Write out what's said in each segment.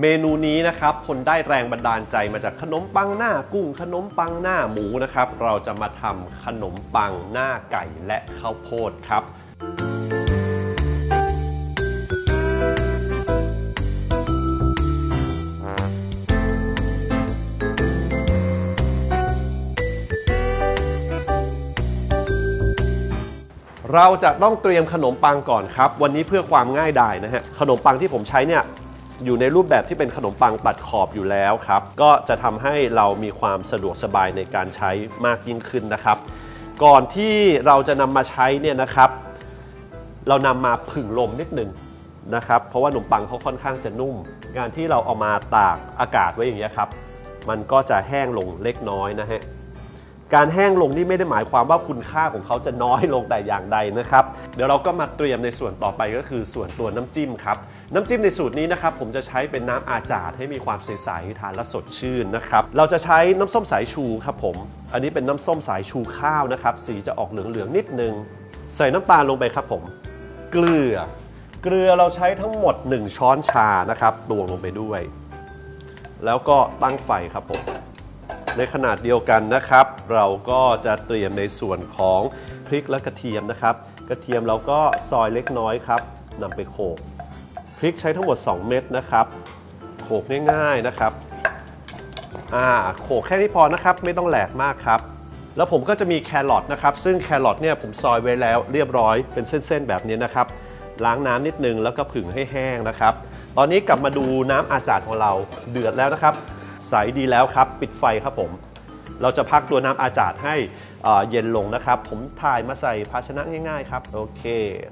เมนูนี้นะครับคนได้แรงบันดาลใจมาจากขนมปังหน้ากุ้งขนมปังหน้าหมูนะครับ เราจะมาทำขนมปังหน้าไก่และข้าวโพดครับ เราจะต้องเตรียมขนมปังก่อนครับ วันนี้เพื่อความง่ายดายนะฮะขนมปังที่ผมใช้เนี่ย อยู่ในรูปแบบที่เป็นขนมปังตัดขอบอยู่แล้วครับ ก็จะทำให้เรามีความสะดวกสบายในการใช้มากยิ่งขึ้นนะครับ ก่อนที่เราจะนำมาใช้เนี่ยนะครับ เรานำมาผึ่งลมนิดหนึ่งนะครับ เพราะว่าขนมปังเขาค่อนข้างจะนุ่ม การที่เราเอามาตากอากาศไว้อย่างนี้ยครับ มันก็จะแห้งลงเล็กน้อยนะฮะ การแห้งลงนี่ไม่ได้หมายความว่าคุณค่าของเขาจะน้อยลงแต่อย่างใดนะครับ เดี๋ยวเราก็มาเตรียมในส่วนต่อไปก็คือส่วนตัวน้ำจิ้มครับ น้ำจิ้มในสูตรนี้นะครับผมจะใช้เป็นน้ำอาจาดให้มีความใสๆทานและสดชื่นนะครับ เราจะใช้น้ำส้มสายชูครับผม อันนี้เป็นน้ำส้มสายชูข้าวนะครับ สีจะออกเหลืองๆนิดนึง ใส่น้ำตาลลงไปครับผม เกลือ เกลือเราใช้ทั้งหมด 1 ช้อนชานะครับตวงลงไปด้วย แล้วก็ตั้งไฟครับผม ในขนาดเดียวกันนะครับ เราก็จะเตรียมในส่วนของพริกและกระเทียมนะครับ กระเทียมเราก็ซอยเล็กน้อยครับนำไปโขลกพริกใช้ทั้งหมด 2 เม็ดนะครับโขลกง่ายๆนะครับอ่าโขลกแค่นี้พอนะครับ ไม่ต้องแหลกมากครับ แล้วผมก็จะมีแครอทนะครับ ซึ่งแครอทเนี่ยผมซอยไว้แล้วเรียบร้อยเป็นเส้นๆแบบนี้นะครับ ล้างน้ำนิดนึงแล้วก็ผึ่งให้แห้งนะครับ ตอนนี้กลับมาดูน้ำอาจารดของเราเดือดแล้วนะครับ ใสดีแล้วครับ ปิดไฟครับผม เราจะพักตัวน้ำอาจาดให้เย็นลงนะครับ ผมถ่ายมาใส่ภาชนะง่ายๆครับ โอเค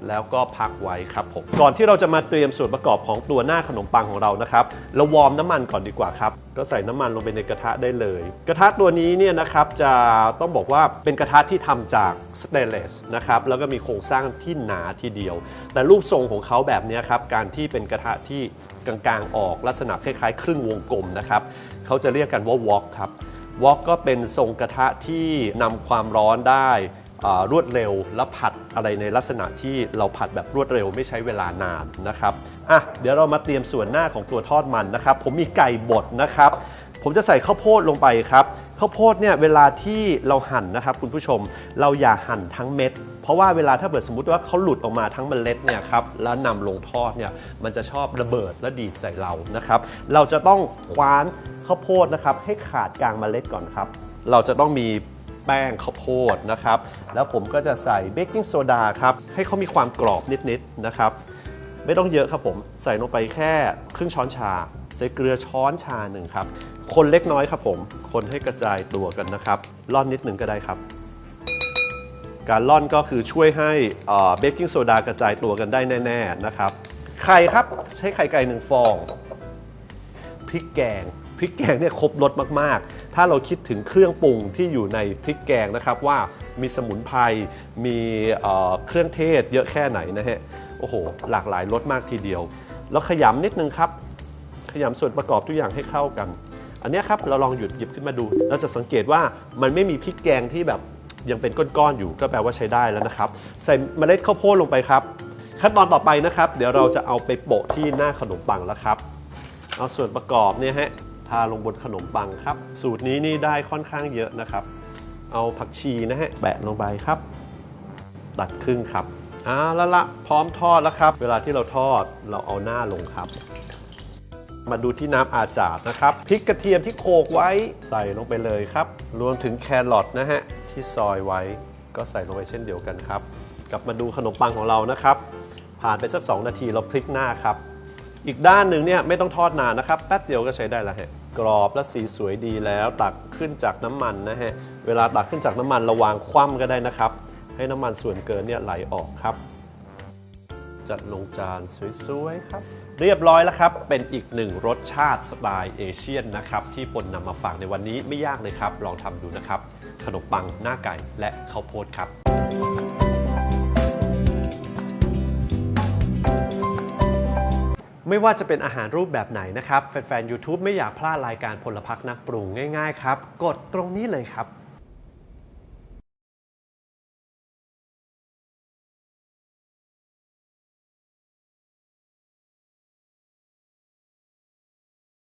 แล้วก็พักไว้ครับผม ก่อนที่เราจะมาเตรียมส่วนประกอบของตัวหน้าขนมปังของเรานะครับ เราวอร์มน้ำมันก่อนดีกว่าครับ ก็ใส่น้ำมันลงไปในกระทะได้เลย กระทะตัวนี้เนี่ยนะครับจะต้องบอกว่าเป็นกระทะที่ทำจากสเตนเลสนะครับ แล้วก็มีโครงสร้างที่หนาทีเดียว แต่รูปทรงของเขาแบบนี้ครับ การที่เป็นกระทะที่กลางๆออกลักษณะคล้ายๆ ครึ่งวงกลมนะครับ เขาจะเรียกกันว่าวอล์กครับ วอกก็เป็นทรงกระทะที่นำความร้อนได้รวดเร็วและผัดอะไรในลักษณะที่เราผัดแบบรวดเร็วไม่ใช้เวลานานนะครับอะเดี๋ยวเรามาเตรียมส่วนหน้าของตัวทอดมันนะครับ ผมมีไก่บดนะครับ ผมจะใส่ข้าวโพดลงไปครับข้าวโพดเนี่ยเวลาที่เราหั่นนะครับ คุณผู้ชมเราอย่าหั่นทั้งเม็ด เพราะว่าเวลาถ้าเกิดสมมติว่าเขาหลุดออกมาทั้งเมล็ดเนี่ยครับแล้วนำลงทอดเนี่ยมันจะชอบระเบิดและดีดใส่เรานะครับ เราจะต้องคว้าน ข้าวโพดนะครับให้ขาดกลางเมล็ดก่อนครับ เราจะต้องมีแป้งข้าวโพดนะครับ แล้วผมก็จะใส่เบกกิ้งโซดาครับ ให้เขามีความกรอบนิดๆนะครับ ไม่ต้องเยอะครับผมใส่ลงไปแค่ครึ่งช้อนชา ใส่เกลือช้อนชาหนึ่งครับ คนเล็กน้อยครับผม คนให้กระจายตัวกันนะครับร่อนนิดหนึ่งก็ได้ครับ การร่อนก็คือช่วยให้เบกกิ้งโซดากระจายตัวกันได้แน่ๆนะครับไข่ครับใช้ไข่ไก่หนึ่งฟองพริกแกง พริกแกงเนี่ยครบรสมากๆ ถ้าเราคิดถึงเครื่องปรุงที่อยู่ในพริกแกงนะครับว่ามีสมุนไพร มีเอ่อเครื่องเทศเยอะแค่ไหนนะฮะ โอ้โห หลากหลายรสมากทีเดียว แล้วขยำนิดนึงครับ ขยำส่วนประกอบทุกอย่างให้เข้ากัน อันนี้ครับเราลองหยุดหยิบขึ้นมาดู เราจะสังเกตว่ามันไม่มีพริกแกงที่แบบยังเป็นก้อนๆอยู่ก็แปลว่าใช้ได้แล้วนะครับ ใส่เมล็ดข้าวโพดลงไปครับ ขั้นตอนต่อไปนะครับ เดี๋ยวเราจะเอาไปโปะที่หน้าขนมปังแล้วครับ เอาส่วนประกอบเนี่ยฮะ ทาลงบนขนมปังครับ สูตรนี้นี่ได้ค่อนข้างเยอะนะครับ เอาผักชีนะฮะแปะลงไปครับ ตัดครึ่งครับเอาแล้วละพร้อมทอดแล้วครับ เวลาที่เราทอดเราเอาหน้าลงครับ มาดูที่น้ำอาจาดนะครับพริกกระเทียมที่โขกไว้ใส่ลงไปเลยครับ รวมถึงแครอทนะฮะที่ซอยไว้ก็ใส่ลงไปเช่นเดียวกันครับ กลับมาดูขนมปังของเรานะครับ ผ่านไปสัก 2 นาทีเราพลิกหน้าครับ อีกด้านหนึ่งเนี่ยไม่ต้องทอดนานนะครับ แป๊บเดียวก็ใช้ได้แล้วฮะกรอบและสีสวยดีแล้วตักขึ้นจากน้ำมันนะฮะเวลาตักขึ้นจากน้ำมันระวางคว่ำก็ได้นะครับ ให้น้ำมันส่วนเกินเนี่ยไหลออกครับ จัดลงจานสวยๆครับ เรียบร้อยแล้วครับ เป็นอีกหนึ่งรสชาติสไตล์เอเชียนนะครับ ที่ปนนำมาฝากในวันนี้ไม่ยากเลยครับ ลองทำดูนะครับ ขนมปังหน้าไก่และข้าวโพดครับ ไม่ว่าจะเป็นอาหารรูปแบบไหนนะครับ แฟนๆ YouTube ไม่อยากพลาดรายการพลพักนักปรุงง่ายๆ ครับ กดตรงนี้เลยครับ